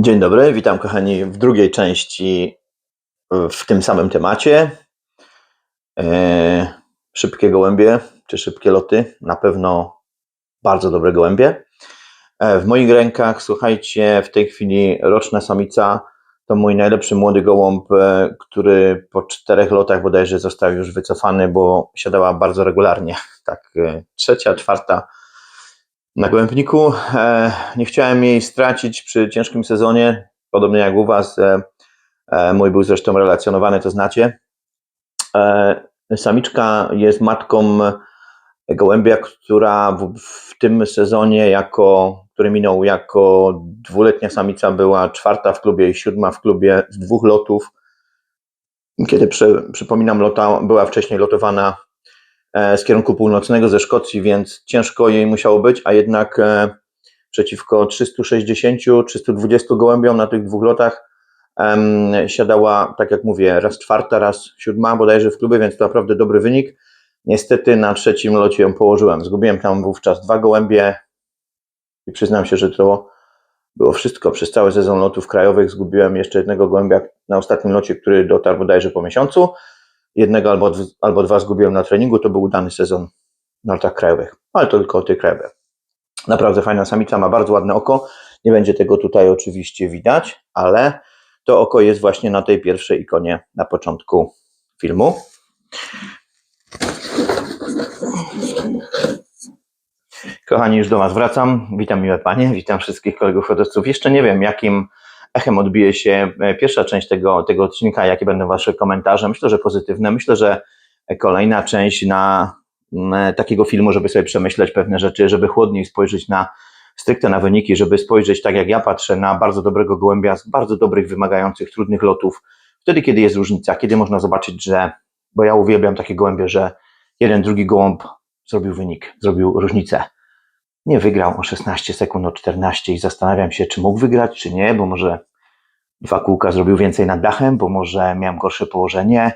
Dzień dobry, witam kochani w drugiej części y, w tym samym temacie. E, Szybkie gołębie czy szybkie loty? Na pewno bardzo dobre gołębie. E, W moich rękach, słuchajcie, w tej chwili roczna samica to mój najlepszy młody gołąb, e, który po czterech lotach bodajże został już wycofany, bo siadała bardzo regularnie. Tak, e, trzecia, czwarta na gołębniku. E, Nie chciałem jej stracić przy ciężkim sezonie, podobnie jak u Was. e, Mój był zresztą relacjonowany, to znacie. E, Samiczka jest matką gołębia, która w, w tym sezonie, jako, który minął jako dwuletnia samica, była czwarta w klubie i siódma w klubie z dwóch lotów. Kiedy, przy, przypominam, lota, była wcześniej lotowana z kierunku północnego ze Szkocji, więc ciężko jej musiało być, a jednak e, przeciwko 360-320 gołębiom na tych dwóch lotach siadała, tak jak mówię, raz czwarta, raz siódma bodajże w klubie, więc to naprawdę dobry wynik. Niestety na trzecim locie ją położyłem. Zgubiłem tam wówczas dwa gołębie i przyznam się, że to było wszystko. Przez cały sezon lotów krajowych zgubiłem jeszcze jednego gołębia na ostatnim locie, który dotarł bodajże po miesiącu. Jednego albo, albo dwa zgubiłem na treningu. To był udany sezon na lotach krajowych, ale to tylko tych krajowych. Naprawdę fajna samica, ma bardzo ładne oko. Nie będzie tego tutaj oczywiście widać, ale to oko jest właśnie na tej pierwszej ikonie na początku filmu. Kochani, już do Was wracam. Witam miłe Panie, witam wszystkich kolegów hodowców. Jeszcze nie wiem, jakim echem odbije się e, pierwsza część tego, tego odcinka, jakie będą Wasze komentarze. Myślę, że pozytywne. Myślę, że kolejna część na mm, takiego filmu, żeby sobie przemyśleć pewne rzeczy, żeby chłodniej spojrzeć na stricte na wyniki, żeby spojrzeć tak jak ja patrzę na bardzo dobrego gołębia z bardzo dobrych, wymagających, trudnych lotów. Wtedy, kiedy jest różnica, kiedy można zobaczyć, że, bo ja uwielbiam takie gołębie, że jeden, drugi gołąb zrobił wynik, zrobił różnicę nie wygrał o 16 sekund, o 14 i zastanawiam się, czy mógł wygrać, czy nie, bo może dwa kółka zrobił więcej nad dachem, bo może miałem gorsze położenie,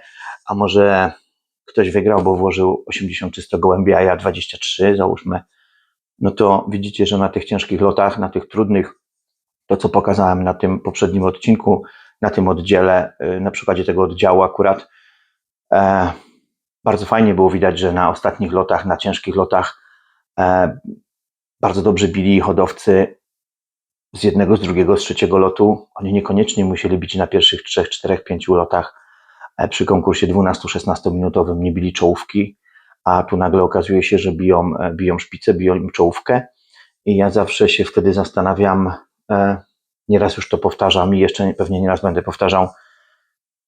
a może ktoś wygrał, bo włożył 80 czysto gołębia, a ja 23, załóżmy. No to widzicie, że na tych ciężkich lotach, na tych trudnych, to co pokazałem na tym poprzednim odcinku, na tym oddziale, y, na przykładzie tego oddziału akurat, e, bardzo fajnie było widać, że na ostatnich lotach, na ciężkich lotach e, bardzo dobrze bili hodowcy z jednego, z drugiego, z trzeciego lotu. Oni niekoniecznie musieli bić na pierwszych trzech, czterech, pięciu lotach. E, Przy konkursie 12-16 minutowym nie bili czołówki, a tu nagle okazuje się, że biją, e, biją szpicę, biją czołówkę. I ja zawsze się wtedy zastanawiam, e, nieraz już to powtarzam i jeszcze pewnie nieraz będę powtarzał,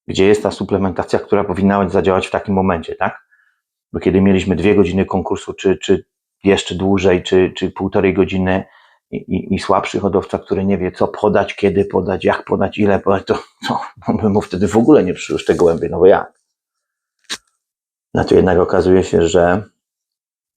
gdzie jest ta suplementacja, która powinna zadziałać w takim momencie, tak? Bo kiedy mieliśmy dwie godziny konkursu, czy, czy jeszcze dłużej, czy, czy półtorej godziny i, i, i słabszy hodowca, który nie wie, co podać, kiedy podać, jak podać, ile podać, to, to by mu wtedy w ogóle nie przyszło te gołębie, no bo jak? No to jednak okazuje się, że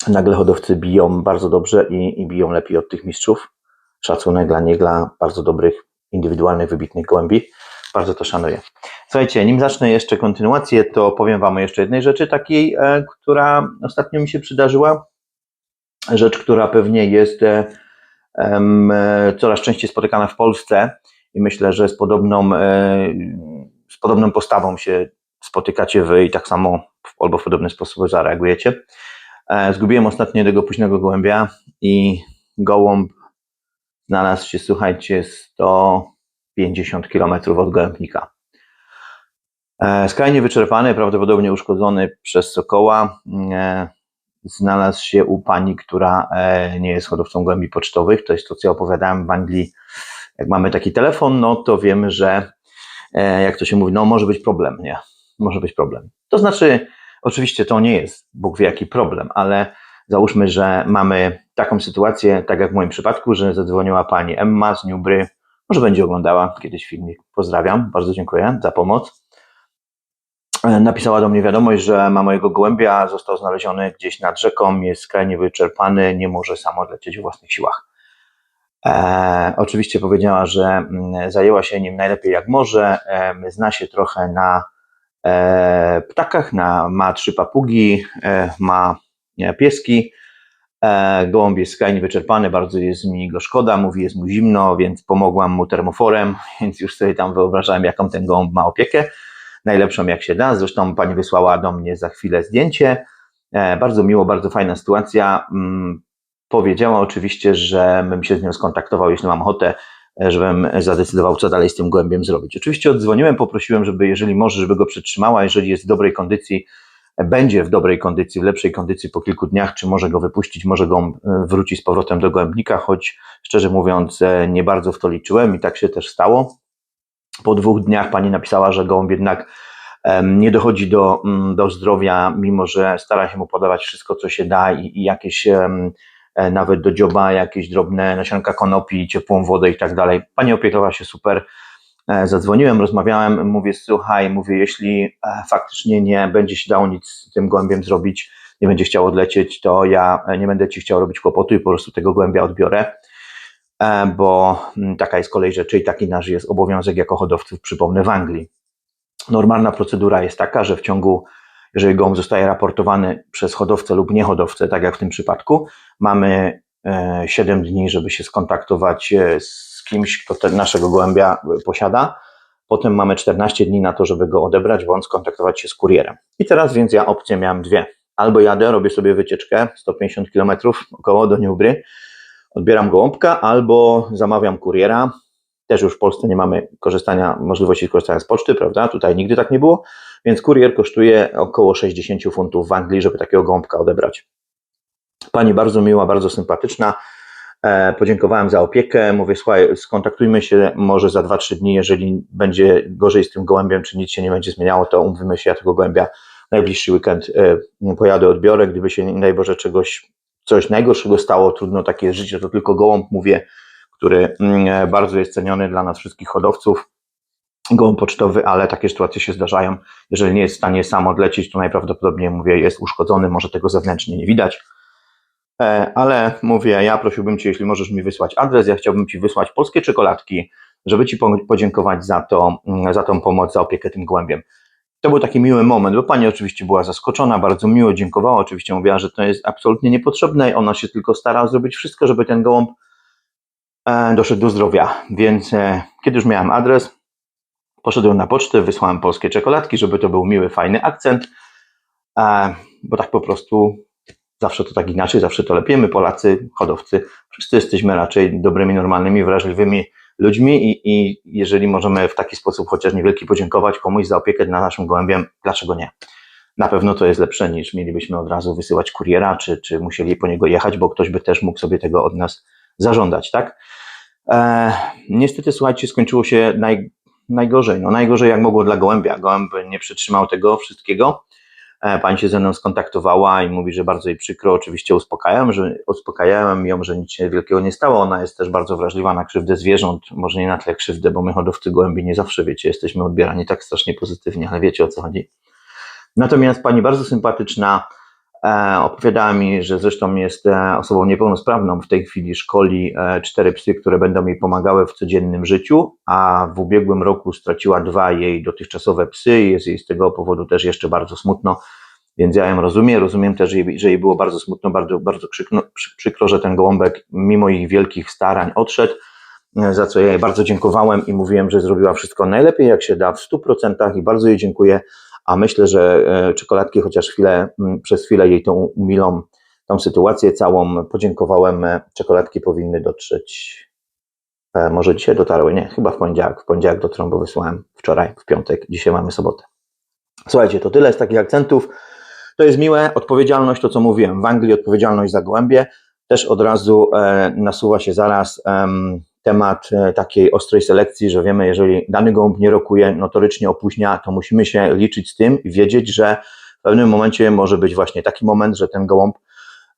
nagle hodowcy biją bardzo dobrze i, i biją lepiej od tych mistrzów. Szacunek dla nich, dla bardzo dobrych, indywidualnych, wybitnych gołębi. Bardzo to szanuję. Słuchajcie, nim zacznę jeszcze kontynuację, to powiem Wam o jeszcze jednej rzeczy takiej, e, która ostatnio mi się przydarzyła rzecz, która pewnie jest e, e, coraz częściej spotykana w Polsce i myślę, że z podobną, e, z podobną postawą się spotykacie wy i tak samo albo w podobny sposób zareagujecie. Zgubiłem ostatnio tego późnego gołębia i gołąb znalazł się, słuchajcie, 150 km od gołębnika. Skrajnie wyczerpany, prawdopodobnie uszkodzony przez sokoła. Znalazł się u pani, która e, nie jest hodowcą gołębi pocztowych. To jest to, co ja opowiadałem w Anglii. Jak mamy taki telefon, no to wiemy, że e, jak to się mówi, no może być problem, nie? Może być problem. To znaczy, oczywiście to nie jest Bóg wie jaki problem, ale załóżmy, że mamy taką sytuację, tak jak w moim przypadku, że zadzwoniła pani Emma z Newbry. Może będzie oglądała kiedyś filmik. Pozdrawiam, bardzo dziękuję za pomoc. E, Napisała do mnie wiadomość, że ma mojego gołębia, został znaleziony gdzieś nad rzeką, jest skrajnie wyczerpany, nie może sam odlecieć w własnych siłach. E, oczywiście powiedziała, że mm, zajęła się nim najlepiej jak może, e, zna się trochę na e, ptakach, na, ma trzy papugi, e, ma e, pieski, E, Gołąb jest skrajnie wyczerpany, bardzo jest mi go szkoda, mówi jest mu zimno, więc pomogłam mu termoforem, więc już sobie tam wyobrażałem, jaką ten gołąb ma opiekę. Najlepszą jak się da. Zresztą pani wysłała do mnie za chwilę zdjęcie. E, Bardzo miło, bardzo fajna sytuacja. Mm, Powiedziała oczywiście, że bym się z nią skontaktował, jeśli mam ochotę, e, żebym zadecydował, co dalej z tym gołębiem zrobić. Oczywiście oddzwoniłem, poprosiłem, żeby jeżeli może, żeby go przetrzymała, jeżeli jest w dobrej kondycji, będzie w dobrej kondycji, w lepszej kondycji po kilku dniach, czy może go wypuścić, może go e, wróci z powrotem do gołębnika, choć szczerze mówiąc nie bardzo w to liczyłem i tak się też stało. Po dwóch dniach pani napisała, że gołąb jednak nie dochodzi do, mm, do zdrowia, mimo że stara się mu podawać wszystko, co się da i, i jakieś e, nawet do dzioba, jakieś drobne nasionka konopi, ciepłą wodę i tak dalej. Pani opiekowała się super. E, Zadzwoniłem, rozmawiałem, mówię, słuchaj, mówię, jeśli e, faktycznie nie będzie się dało nic z tym gołębiem zrobić, nie będzie chciał odlecieć, to ja nie będę ci chciał robić kłopotu i po prostu tego gołębia odbiorę, bo mm, taka jest kolej rzeczy i taki nasz jest obowiązek jako hodowców, przypomnę, w Anglii. Normalna procedura jest taka, że w ciągu, jeżeli gołąb zostaje raportowany przez hodowcę lub niehodowcę, tak jak w tym przypadku, mamy e, 7 dni, żeby się skontaktować e, z kimś, kto ten naszego gołębia e, posiada. Potem mamy 14 dni na to, żeby go odebrać, bądź skontaktować się z kurierem. I teraz więc ja opcje miałem dwie. Albo jadę, robię sobie wycieczkę 150 km około do Niubry, odbieram gołąbka, albo zamawiam kuriera. Też już w Polsce nie mamy korzystania, możliwości korzystania z poczty, prawda? Tutaj nigdy tak nie było, więc kurier kosztuje około 60 funtów w Anglii, żeby takiego gołąbka odebrać. Pani bardzo miła, bardzo sympatyczna. E, Podziękowałem za opiekę. Mówię, słuchaj, skontaktujmy się może za 2-3 dni, jeżeli będzie gorzej z tym gołębiem, czy nic się nie będzie zmieniało, to umówimy się, ja tego gołębia najbliższy weekend e, pojadę, odbiorę. Gdyby się, nie daj Boże, czegoś, coś najgorszego stało, trudno, takie życie, to tylko gołąb, mówię, który mm, bardzo jest ceniony dla nas wszystkich hodowców. Gołąb pocztowy, ale takie sytuacje się zdarzają. Jeżeli nie jest w stanie sam odlecieć, to najprawdopodobniej, mówię, jest uszkodzony, może tego zewnętrznie nie widać. E, ale mówię, ja prosiłbym Cię, jeśli możesz mi wysłać adres, ja chciałbym Ci wysłać polskie czekoladki, żeby Ci po- podziękować za, to, mm, za tą pomoc, za opiekę tym gołębiem. To był taki miły moment, bo Pani oczywiście była zaskoczona, bardzo miło dziękowała, oczywiście mówiła, że to jest absolutnie niepotrzebne i ona się tylko stara zrobić wszystko, żeby ten gołąb e, doszedł do zdrowia. Więc e, kiedy już miałem adres, poszedłem na pocztę, wysłałem polskie czekoladki, żeby to był miły, fajny akcent, e, bo tak po prostu Zawsze to tak inaczej, zawsze to lepiej. My Polacy, hodowcy, wszyscy jesteśmy raczej dobrymi, normalnymi, wrażliwymi ludźmi i, i jeżeli możemy w taki sposób chociaż niewielki podziękować komuś za opiekę nad naszym gołębiem, dlaczego nie? Na pewno to jest lepsze niż mielibyśmy od razu wysyłać kuriera, czy, czy musieli po niego jechać, bo ktoś by też mógł sobie tego od nas zażądać, tak? E, niestety, słuchajcie, skończyło się naj, najgorzej. No najgorzej jak mogło dla gołębia. Gołęb nie przytrzymał tego wszystkiego. E, Pani się ze mną skontaktowała i mówi, że bardzo jej przykro. Oczywiście uspokajałem, że uspokajałem ją, że nic się wielkiego nie stało. Ona jest też bardzo wrażliwa na krzywdę zwierząt. Może nie na tyle krzywdę, bo my hodowcy gołębi nie zawsze, wiecie, jesteśmy odbierani tak strasznie pozytywnie, ale wiecie o co chodzi. Natomiast pani bardzo sympatyczna opowiadała mi, że zresztą jest e, osobą niepełnosprawną. W tej chwili szkoli e, cztery psy, które będą jej pomagały w codziennym życiu, a w ubiegłym roku straciła dwa jej dotychczasowe psy i jest jej z tego powodu też jeszcze bardzo smutno. Więc ja ją rozumiem. Rozumiem też, że jej, było bardzo smutno, bardzo, bardzo krzykno, przy, przykro, że ten gołąbek, mimo ich wielkich starań, odszedł. e, Za co ja jej bardzo dziękowałem i mówiłem, że zrobiła wszystko najlepiej, jak się da, w 100% i bardzo jej dziękuję a myślę, że e, czekoladki chociaż chwilę, m, przez chwilę jej tą umilą tą sytuację całą. Podziękowałem, e, czekoladki powinny dotrzeć. E, Może dzisiaj dotarły? Nie, chyba w poniedziałek. W poniedziałek dotrą, bo wysłałem wczoraj, w piątek. Dzisiaj mamy sobotę. Słuchajcie, to tyle z takich akcentów. To jest miłe. Odpowiedzialność, to co mówiłem, w Anglii odpowiedzialność za gołębie. Też od razu e, nasuwa się zaraz em, temat e, takiej ostrej selekcji, że wiemy, jeżeli dany gołąb nie rokuje, notorycznie opóźnia, to musimy się liczyć z tym i wiedzieć, że w pewnym momencie może być właśnie taki moment, że ten gołąb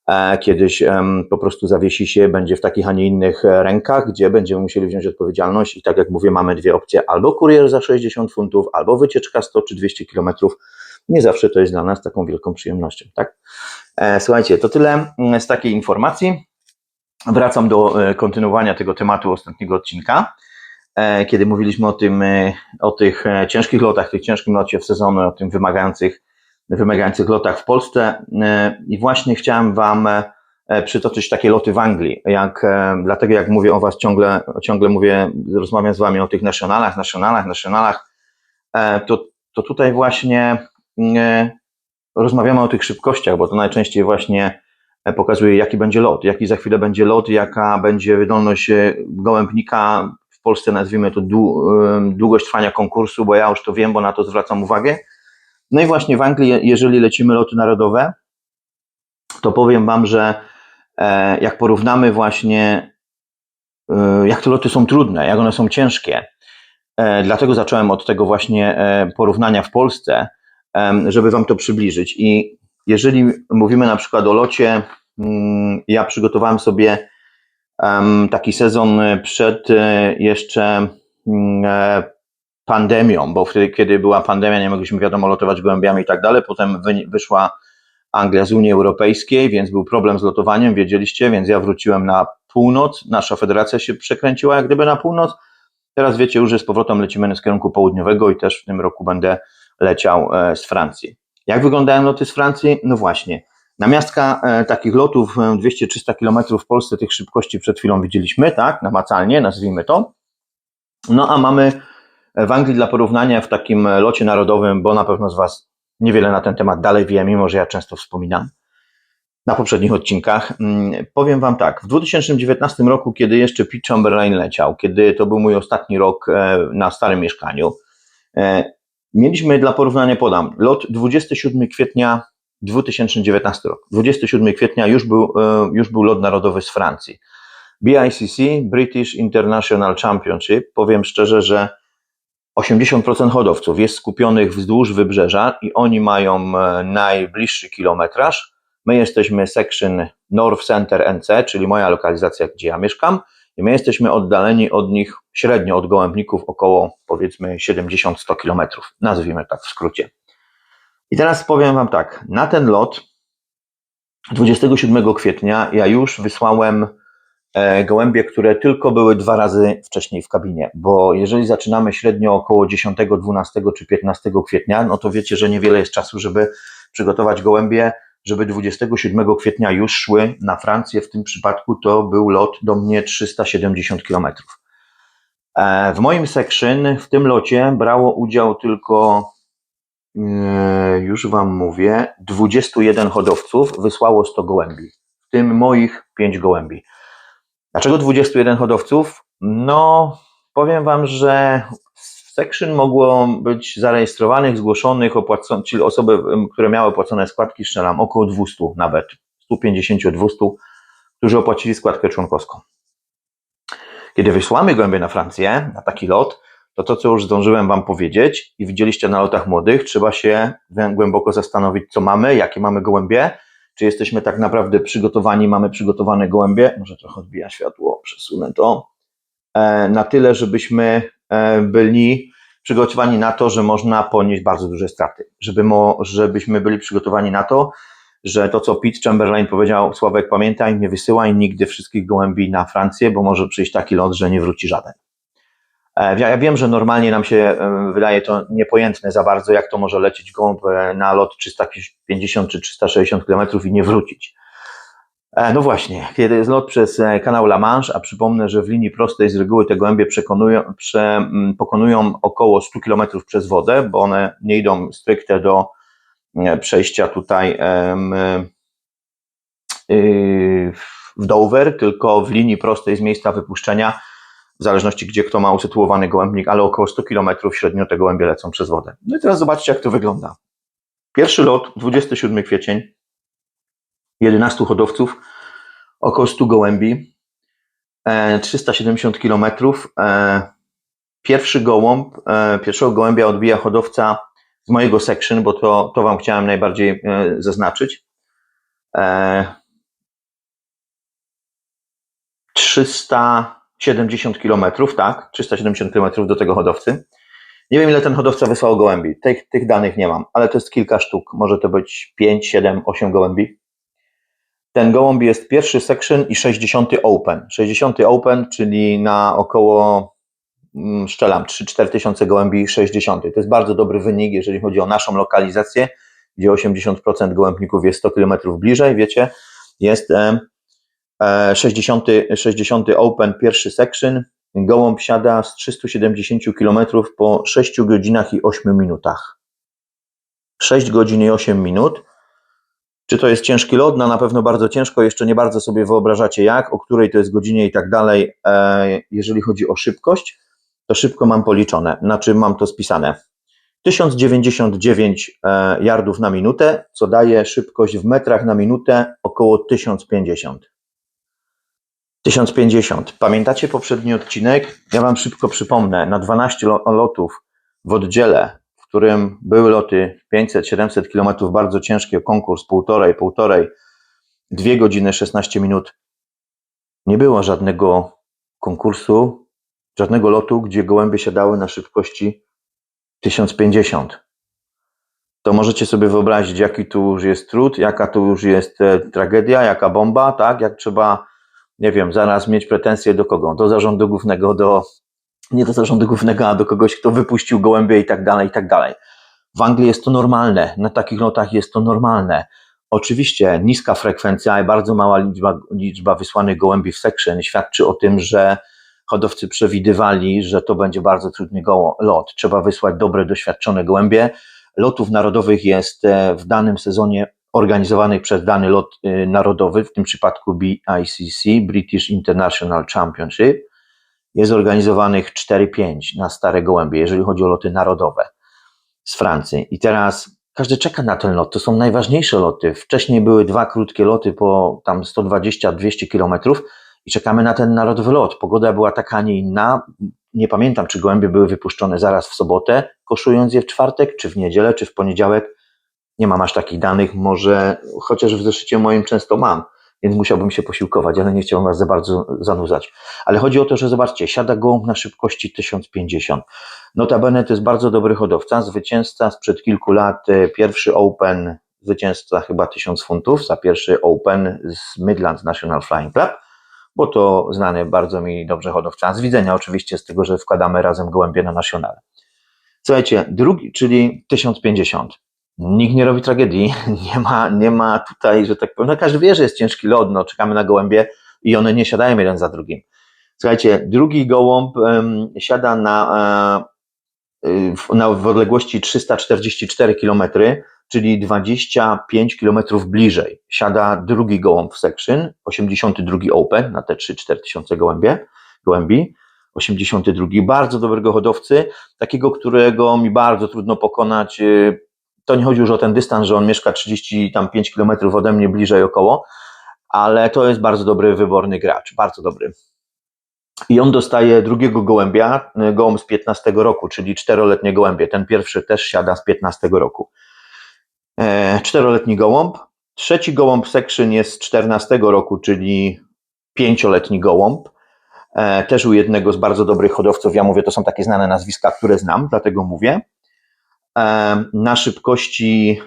e, kiedyś po prostu zawiesi się, będzie w takich, a nie innych e, rękach, gdzie będziemy musieli wziąć odpowiedzialność i tak jak mówię, mamy dwie opcje, albo kurier za 60 funtów, albo wycieczka 100 czy 200 kilometrów. Nie zawsze to jest dla nas taką wielką przyjemnością, tak? Słuchajcie, to tyle mm, z takiej informacji. Wracam do e, kontynuowania tego tematu ostatniego odcinka, e, kiedy mówiliśmy o tym, e, o tych ciężkich lotach, tych ciężkim locie w sezonie, o tym wymagających, wymagających lotach w Polsce. I właśnie chciałem Wam przytoczyć takie loty w Anglii. Jak, dlatego jak mówię o Was ciągle, ciągle mówię, rozmawiam z Wami o tych nationalach, nationalach, nationalach, to, to tutaj właśnie rozmawiamy o tych szybkościach, bo to najczęściej właśnie pokazuje, jaki będzie lot, jaki za chwilę będzie lot, jaka będzie wydolność gołębnika, w Polsce nazwijmy to długość trwania konkursu, bo ja już to wiem, bo na to zwracam uwagę. No i właśnie w Anglii, jeżeli lecimy loty narodowe, to powiem Wam, że e, jak porównamy właśnie, e, jak te loty są trudne, jak one są ciężkie, e, dlatego zacząłem od tego właśnie porównania w Polsce, żeby Wam to przybliżyć. I jeżeli mówimy na przykład o locie, ja przygotowałem sobie taki sezon przed jeszcze mm, pandemią, bo wtedy, kiedy była pandemia, nie mogliśmy wiadomo lotować gołębiami i tak dalej. Potem wyszła Anglia z Unii Europejskiej, więc był problem z lotowaniem, wiedzieliście, więc ja wróciłem na północ. Nasza federacja się przekręciła jak gdyby na północ. Teraz wiecie już, że z powrotem lecimy z kierunku południowego i też w tym roku będę leciał e, z Francji. Jak wyglądają loty z Francji? No właśnie. Namiastka e, takich lotów 200-300 km w Polsce tych szybkości przed chwilą widzieliśmy, tak, namacalnie, nazwijmy to. No a mamy w Anglii dla porównania w takim locie narodowym, bo na pewno z Was niewiele na ten temat dalej wie, mimo że ja często wspominam na poprzednich odcinkach. Mm, powiem Wam tak, w 2019 roku, kiedy jeszcze Pete Chamberlain leciał, kiedy to był mój ostatni rok e, na starym mieszkaniu, e, mieliśmy dla porównania, podam, lot 27 kwietnia 2019 rok. 27 kwietnia już był, e, już był lot narodowy z Francji. BICC, British International Championship, powiem szczerze, że 80% hodowców jest skupionych wzdłuż wybrzeża i oni mają e, najbliższy kilometraż. My jesteśmy section North Center NC, czyli moja lokalizacja, gdzie ja mieszkam, i my jesteśmy oddaleni od nich średnio od gołębników około powiedzmy 70-100 kilometrów, nazwijmy tak w skrócie. I teraz powiem Wam tak, na ten lot 27 kwietnia ja już wysłałem E, gołębie, które tylko były dwa razy wcześniej w kabinie, bo jeżeli zaczynamy średnio około 10, 12 czy 15 kwietnia, no to wiecie, że niewiele jest czasu, żeby przygotować gołębie, żeby 27 kwietnia już szły na Francję. W tym przypadku to był lot do mnie 370 km. E, w moim section w tym locie brało udział tylko, już Wam mówię, 21 hodowców wysłało 100 gołębi, w tym moich 5 gołębi. Dlaczego 21 hodowców? No, powiem Wam, że w section mogło być zarejestrowanych, zgłoszonych, opłacon- czyli osoby, które miały opłacone składki, strzelam około 200 nawet, 150-200, którzy opłacili składkę członkowską. Kiedy wysłamy głębiej na Francję, na taki lot, to to, co już zdążyłem Wam powiedzieć i widzieliście na lotach młodych, trzeba się głęboko zastanowić, co mamy, jakie mamy gołębie, czy jesteśmy tak naprawdę przygotowani, mamy przygotowane gołębie, może trochę odbija światło, przesunę to, e, na tyle, żebyśmy e, byli przygotowani na to, że można ponieść bardzo duże straty, żeby mo, żebyśmy byli przygotowani na to, że to, co Pete Chamberlain powiedział, Sławek, pamiętaj, nie wysyłaj nigdy wszystkich gołębi na Francję, bo może przyjść taki lot, że nie wróci żaden. E, ja wiem, że normalnie nam się e, wydaje to niepojętne za bardzo, jak to może lecieć gołąb e, na lot 350 czy 360 km i nie wrócić. No właśnie, kiedy jest lot przez kanał La Manche, a przypomnę, że w linii prostej z reguły te gołębie przekonują, prze, pokonują około 100 km przez wodę, bo one nie idą stricte do przejścia tutaj w Dover, tylko w linii prostej z miejsca wypuszczenia w zależności gdzie kto ma usytuowany gołębnik, ale około 100 km średnio te gołębie lecą przez wodę. No i teraz zobaczcie, jak to wygląda. Pierwszy lot, 27 kwiecień, 11 hodowców, około 100 gołębi, 370 e, km. E, pierwszy gołąb, e, pierwszego gołębia odbija hodowca z mojego section, bo to, to Wam chciałem najbardziej zaznaczyć. 300 70 km, tak? 370 km do tego hodowcy. Nie wiem, ile ten hodowca wysłał gołębi. Tych, tych danych nie mam, ale to jest kilka sztuk. Może to być 5, 7, 8 gołębi. Ten gołąb jest pierwszy section i 60 open. 60 open, czyli na około, mm, szczelam, 3-4 tysiące gołębi 60. To jest bardzo dobry wynik, jeżeli chodzi o naszą lokalizację, gdzie 80% gołębników jest 100 km bliżej, wiecie, jest 60, 60 Open, pierwszy section. Gołąb siada z 370 km po 6 godzinach i 8 minutach. 6 godzin i 8 minut. Czy to jest ciężki lot? No na pewno bardzo ciężko, jeszcze nie bardzo sobie wyobrażacie jak, o której to jest godzinie i tak dalej. E, jeżeli chodzi o szybkość, to szybko mam policzone, znaczy mam to spisane. 1099 e, yardów na minutę, co daje szybkość w metrach na minutę około 1050. 1050. Pamiętacie poprzedni odcinek? Ja Wam szybko przypomnę. Na 12 lo- lotów w oddziale, w którym były loty 500-700 km, bardzo ciężkie, konkurs półtorej, półtorej, 2 godziny 16 minut. Nie było żadnego konkursu, żadnego lotu, gdzie gołębie siadały na szybkości 1050. To możecie sobie wyobrazić, jaki tu już jest trud, jaka tu już jest e, tragedia, jaka bomba, tak? Jak trzeba, nie wiem, zaraz mieć pretensje do kogo? Do zarządu głównego, do nie do zarządu głównego, a do kogoś, kto wypuścił gołębie i tak dalej, i tak dalej. W Anglii jest to normalne, na takich lotach jest to normalne. Oczywiście niska frekwencja i bardzo mała liczba, liczba wysłanych gołębi w section świadczy o tym, że hodowcy przewidywali, że to będzie bardzo trudny lot. Trzeba wysłać dobre, doświadczone gołębie. Lotów narodowych jest e, w danym sezonie organizowanych przez dany lot e, narodowy, w tym przypadku BICC, British International Championship, jest organizowanych 4-5 na stare gołębie, jeżeli chodzi o loty narodowe z Francji. I teraz każdy czeka na ten lot. To są najważniejsze loty. Wcześniej były dwa krótkie loty po tam 120-200 kilometrów i czekamy na ten narodowy lot. Pogoda była taka, a nie inna. Nie pamiętam, czy gołębie były wypuszczone zaraz w sobotę, koszując je w czwartek, czy w niedzielę, czy w poniedziałek. Nie mam aż takich danych, może chociaż w zeszycie moim często mam, więc musiałbym się posiłkować, ale nie chciałbym Was za bardzo zanudzać. Ale chodzi o to, że zobaczcie, siada gołąb na szybkości 1050. Notabene to jest bardzo dobry hodowca, zwycięzca sprzed kilku lat, e, pierwszy Open, zwycięzca chyba 1000 funtów za pierwszy Open z Midlands National Flying Club, bo to znany bardzo mi dobrze hodowca, z widzenia oczywiście z tego, że wkładamy razem gołębie na National. Słuchajcie, drugi, czyli 1050. Nikt nie robi tragedii, nie ma, nie ma tutaj, że tak powiem, no każdy wie, że jest ciężki lot, no czekamy na gołębie i one nie siadają jeden za drugim. Słuchajcie, drugi gołąb em, siada na, e, y, w, na, w odległości 344 km, czyli 25 km bliżej. Siada drugi gołąb w section, 82 Open na te 3-4 tysiące gołębie, gołębi. 82, bardzo dobrego hodowcy, takiego, którego mi bardzo trudno pokonać. To nie chodzi już o ten dystans, że on mieszka 35 km ode mnie bliżej około, ale to jest bardzo dobry, wyborny gracz, bardzo dobry. I on dostaje drugiego gołębia, y, gołąb z 15 roku, czyli czteroletnie gołębie. Ten pierwszy też siada z 15 roku. E, Czteroletni gołąb. Trzeci gołąb section jest z 14 roku, czyli pięcioletni gołąb. E, Też u jednego z bardzo dobrych hodowców. Ja mówię, to są takie znane nazwiska, które znam, dlatego mówię. E, Na szybkości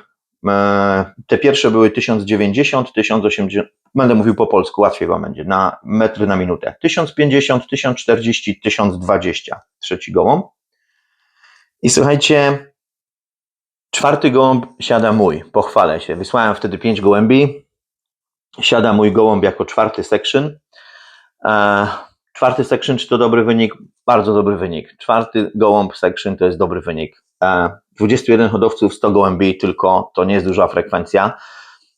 e, te pierwsze były 1090, 1080, będę mówił po polsku, łatwiej wam będzie, na metry na minutę. 1050, 1040, 1020, trzeci gołąb. I słuchajcie, czwarty gołąb siada mój, pochwalę się. Wysłałem wtedy pięć gołębi, siada mój gołąb jako czwarty section. E, Czwarty section, czy to dobry wynik? Bardzo dobry wynik. Czwarty gołąb section to jest dobry wynik. E, 21 hodowców, 100 gołębi tylko, to nie jest duża frekwencja,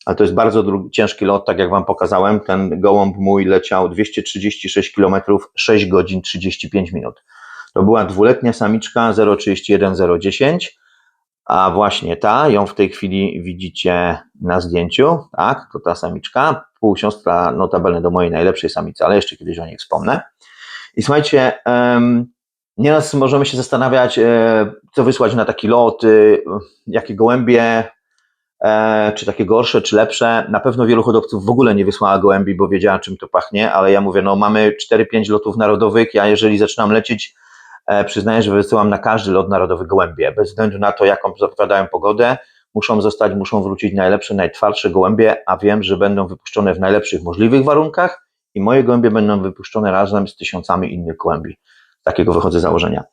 ale to jest bardzo ciężki lot, tak jak Wam pokazałem. Ten gołąb mój leciał 236 km, 6 godzin 35 minut. To była dwuletnia samiczka 031-010, a właśnie ta, ją w tej chwili widzicie na zdjęciu, tak, to ta samiczka, półsiostra notabene do mojej najlepszej samicy, ale jeszcze kiedyś o niej wspomnę. I słuchajcie, em, nieraz możemy się zastanawiać, e, co wysłać na taki lot, y, jakie gołębie, e, czy takie gorsze, czy lepsze. Na pewno wielu hodowców w ogóle nie wysłała gołębi, bo wiedziała, czym to pachnie, ale ja mówię, no mamy 4-5 lotów narodowych, ja jeżeli zaczynam lecieć, e, przyznaję, że wysyłam na każdy lot narodowy gołębie, bez względu na to, jaką zapowiadają pogodę, muszą zostać, muszą wrócić najlepsze, najtwardsze gołębie, a wiem, że będą wypuszczone w najlepszych możliwych warunkach i moje gołębie będą wypuszczone razem z tysiącami innych gołębi. Takiego wychodzę z założenia.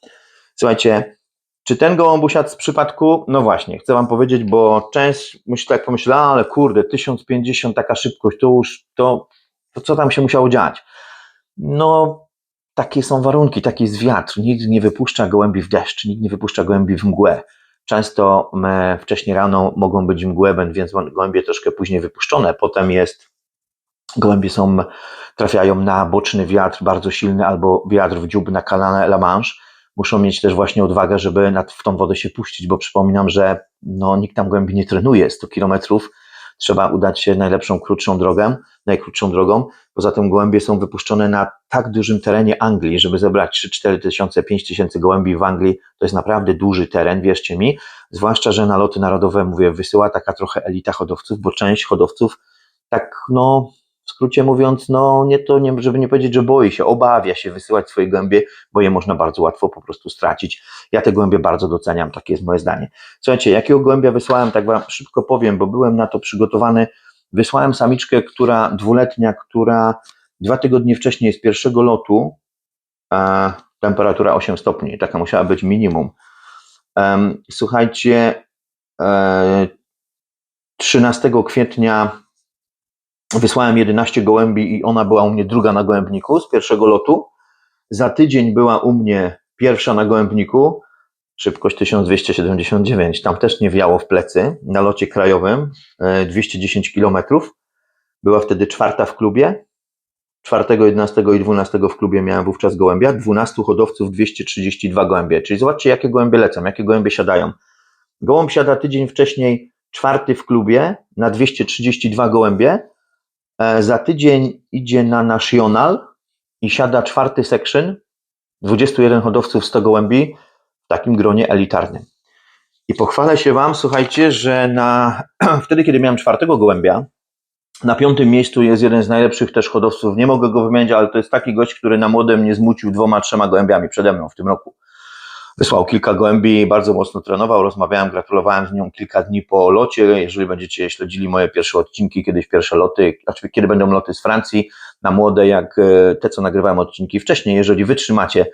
Słuchajcie, czy ten gołąb usiadł z przypadku? No właśnie, chcę Wam powiedzieć, bo część myśl, tak pomyślała, ale kurde, 1050 taka szybkość, to już to To co tam się musiało dziać? No, takie są warunki, taki jest wiatr. Nikt nie wypuszcza gołębi w deszcz, nikt nie wypuszcza gołębi w mgłę. Często me, wcześniej rano mogą być mgłę, więc gołębie troszkę później wypuszczone. Potem jest, gołębie są, trafiają na boczny wiatr bardzo silny albo wiatr w dziób na kanale La Manche. Muszą mieć też właśnie odwagę, żeby nad, w tą wodę się puścić, bo przypominam, że no, nikt tam gołębi nie trenuje 100 kilometrów trzeba udać się najlepszą, krótszą drogę, najkrótszą drogą. Poza tym gołębie są wypuszczone na tak dużym terenie Anglii, żeby zebrać 3-4 tysiące, 5 tysięcy gołębi w Anglii, to jest naprawdę duży teren, wierzcie mi. Zwłaszcza, że na loty narodowe, mówię, wysyła taka trochę elita hodowców, bo część hodowców tak, no, w skrócie mówiąc, no nie to, nie, żeby nie powiedzieć, że boi się, obawia się wysyłać swoje gołębie, bo je można bardzo łatwo po prostu stracić. Ja te gołębie bardzo doceniam, takie jest moje zdanie. Słuchajcie, jakiego gołębia wysłałem, tak wam szybko powiem, bo byłem na to przygotowany. Wysłałem samiczkę, która dwuletnia, która dwa tygodnie wcześniej z pierwszego lotu, e, temperatura 8 stopni, taka musiała być minimum. Słuchajcie, e, 13 kwietnia Wysłałem 11 gołębi i ona była u mnie druga na gołębniku z pierwszego lotu. Za tydzień była u mnie pierwsza na gołębniku, szybkość 1279. Tam też nie wiało w plecy, na locie krajowym 210 km. Była wtedy czwarta w klubie. 4, 11 i 12 w klubie miałem wówczas gołębia, 12 hodowców 232 gołębie. Czyli zobaczcie, jakie gołębie lecą, jakie gołębie siadają. Gołąb siada tydzień wcześniej, czwarty w klubie na 232 gołębie, E, za tydzień idzie na National i siada czwarty section, 21 hodowców 100 gołębi w takim gronie elitarnym. I pochwalę się Wam, słuchajcie, że na, wtedy, kiedy miałem czwartego gołębia, na piątym miejscu jest jeden z najlepszych też hodowców. Nie mogę go wymienić, ale to jest taki gość, który na młodym nie zmucił dwoma, trzema gołębiami przede mną w tym roku. Wysłał kilka gołębi, bardzo mocno trenował, rozmawiałem, gratulowałem z nią kilka dni po locie. Jeżeli będziecie śledzili moje pierwsze odcinki, kiedyś pierwsze loty, znaczy kiedy będą loty z Francji, na młode, jak e, te, co nagrywałem odcinki wcześniej, jeżeli wytrzymacie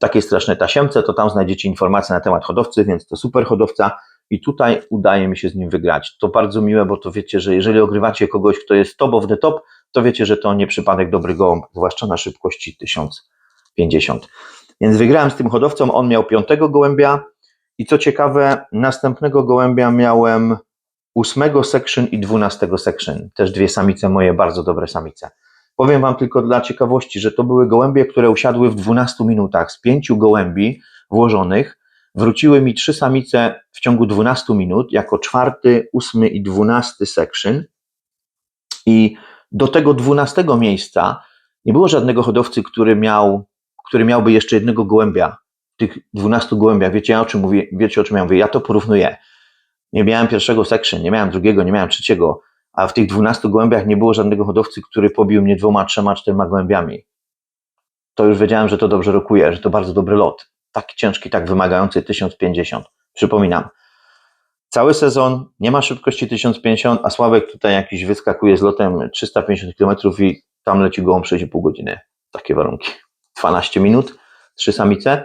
takiej strasznej tasiemce, to tam znajdziecie informacje na temat hodowcy, więc to super hodowca i tutaj udaje mi się z nim wygrać. To bardzo miłe, bo to wiecie, że jeżeli ogrywacie kogoś, kto jest top of the top, to wiecie, że to nie przypadek dobry zwłaszcza na szybkości 1050. Więc wygrałem z tym hodowcą, on miał piątego gołębia i co ciekawe, następnego gołębia miałem ósmego section i dwunastego section. Też dwie samice moje, bardzo dobre samice. Powiem Wam tylko dla ciekawości, że to były gołębie, które usiadły w 12 minutach. Z pięciu gołębi włożonych wróciły mi trzy samice w ciągu 12 minut, jako czwarty, ósmy i dwunasty section. I do tego dwunastego miejsca nie było żadnego hodowcy, który miał który miałby jeszcze jednego gołębia, tych 12 gołębiach, wiecie o czym mówię, wiecie o czym ja mówię, ja to porównuję. Nie miałem pierwszego section, nie miałem drugiego, nie miałem trzeciego, a w tych 12 gołębiach nie było żadnego hodowcy, który pobił mnie dwoma, trzema, czterema gołębiami. To już wiedziałem, że to dobrze rokuje, że to bardzo dobry lot. Tak ciężki, tak wymagający 1050. Przypominam, cały sezon nie ma szybkości 1050, a Sławek tutaj jakiś wyskakuje z lotem 350 km i tam leci gołąb 6,5 godziny. Takie warunki. 12 minut, trzy samice.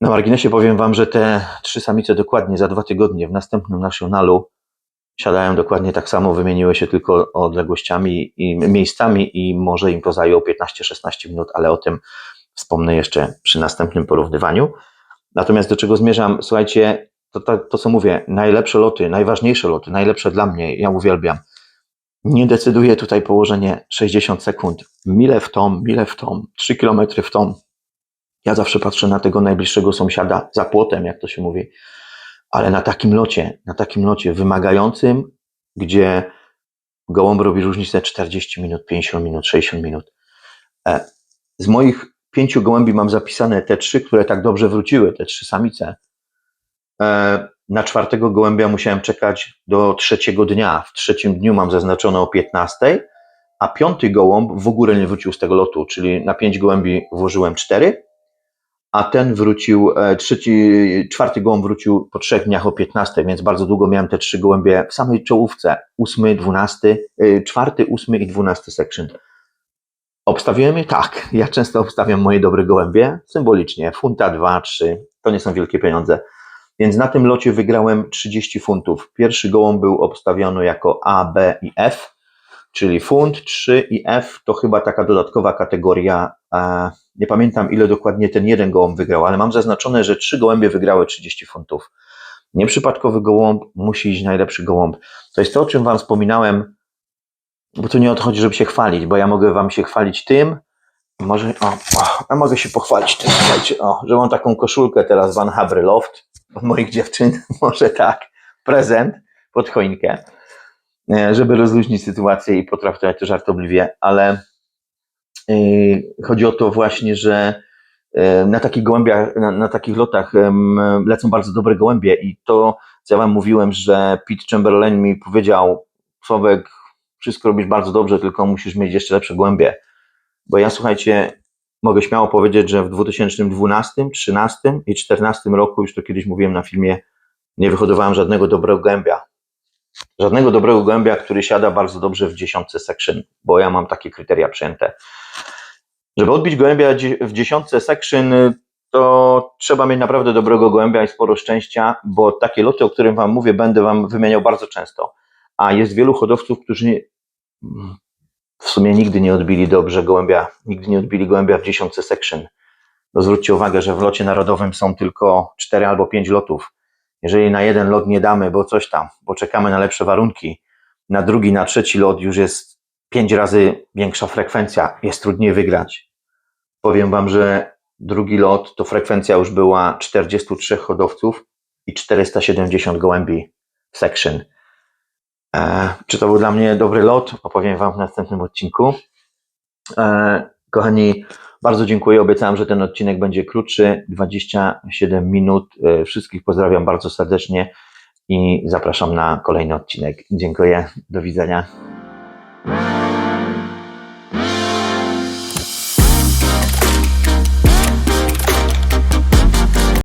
Na marginesie powiem Wam, że te trzy samice dokładnie za dwa tygodnie w następnym nationalu siadają dokładnie tak samo, wymieniły się tylko odległościami i miejscami i może im to zajęło 15-16 minut, ale o tym wspomnę jeszcze przy następnym porównywaniu. Natomiast do czego zmierzam? Słuchajcie, to, to, to co mówię, najlepsze loty, najważniejsze loty, najlepsze dla mnie, ja uwielbiam – nie decyduje tutaj położenie 60 sekund. Mile w tom, mile w tom, 3 km w tom. Ja zawsze patrzę na tego najbliższego sąsiada za płotem, jak to się mówi, ale na takim locie, na takim locie wymagającym, gdzie gołąb robi różnicę 40 minut, 50 minut, 60 minut. E, z moich pięciu gołębi mam zapisane te trzy, które tak dobrze wróciły, te trzy samice. Na czwartego gołębia musiałem czekać do trzeciego dnia. W trzecim dniu mam zaznaczone o 15, a piąty gołąb w ogóle nie wrócił z tego lotu, czyli na pięć gołębi włożyłem cztery, a ten wrócił, e, trzeci, czwarty gołąb wrócił po trzech dniach o 15, więc bardzo długo miałem te trzy gołębie w samej czołówce. Ósmy, dwunasty, e, czwarty, ósmy i dwunasty section. Obstawiłem je? Tak. Ja często obstawiam moje dobre gołębie, symbolicznie, funta, dwa, trzy. To nie są wielkie pieniądze. Więc na tym locie wygrałem 30 funtów. Pierwszy gołąb był obstawiony jako A, B i F, czyli funt, 3 i F to chyba taka dodatkowa kategoria. E, nie pamiętam ile dokładnie ten jeden gołąb wygrał, ale mam zaznaczone, że trzy gołębie wygrały 30 funtów. Nieprzypadkowy gołąb musi iść najlepszy gołąb. To jest to, o czym Wam wspominałem, bo tu nie odchodzi, żeby się chwalić, bo ja mogę Wam się chwalić tym, może, o, o ja mogę się pochwalić tym, słuchajcie, o, że mam taką koszulkę teraz Van Habre Loft od moich dziewczyn, może tak, prezent pod choinkę, e, żeby rozluźnić sytuację i potraktować to żartobliwie, ale yy, chodzi o to właśnie, że yy, na takich gołębiach, na, na takich lotach lecą bardzo dobre gołębie i to, co ja wam mówiłem, że Pete Chamberlain mi powiedział, Sławek, wszystko robisz bardzo dobrze, tylko musisz mieć jeszcze lepsze gołębie, bo ja słuchajcie, mogę śmiało powiedzieć, że w 2012, 2013 i 2014 roku, już to kiedyś mówiłem na filmie, nie wyhodowałem żadnego dobrego gołębia. Żadnego dobrego gołębia, który siada bardzo dobrze w dziesiątce section, bo ja mam takie kryteria przyjęte. Żeby odbić gołębia w dziesiątce section, to trzeba mieć naprawdę dobrego gołębia i sporo szczęścia, bo takie loty, o którym Wam mówię, będę Wam wymieniał bardzo często. A jest wielu hodowców, którzy w sumie nigdy nie odbili dobrze gołębia, nigdy nie odbili gołębia w dziesiątce section. No zwróćcie uwagę, że w locie narodowym są tylko 4 albo 5 lotów. Jeżeli na jeden lot nie damy, bo coś tam, bo czekamy na lepsze warunki, na drugi, na trzeci lot już jest 5 razy większa frekwencja, jest trudniej wygrać. Powiem Wam, że drugi lot to frekwencja już była 43 hodowców i 470 gołębi section. E, czy to był dla mnie dobry lot? Opowiem Wam w następnym odcinku. E, kochani, bardzo dziękuję. Obiecałem, że ten odcinek będzie krótszy 27 minut. E, wszystkich pozdrawiam bardzo serdecznie i zapraszam na kolejny odcinek. Dziękuję. Do widzenia.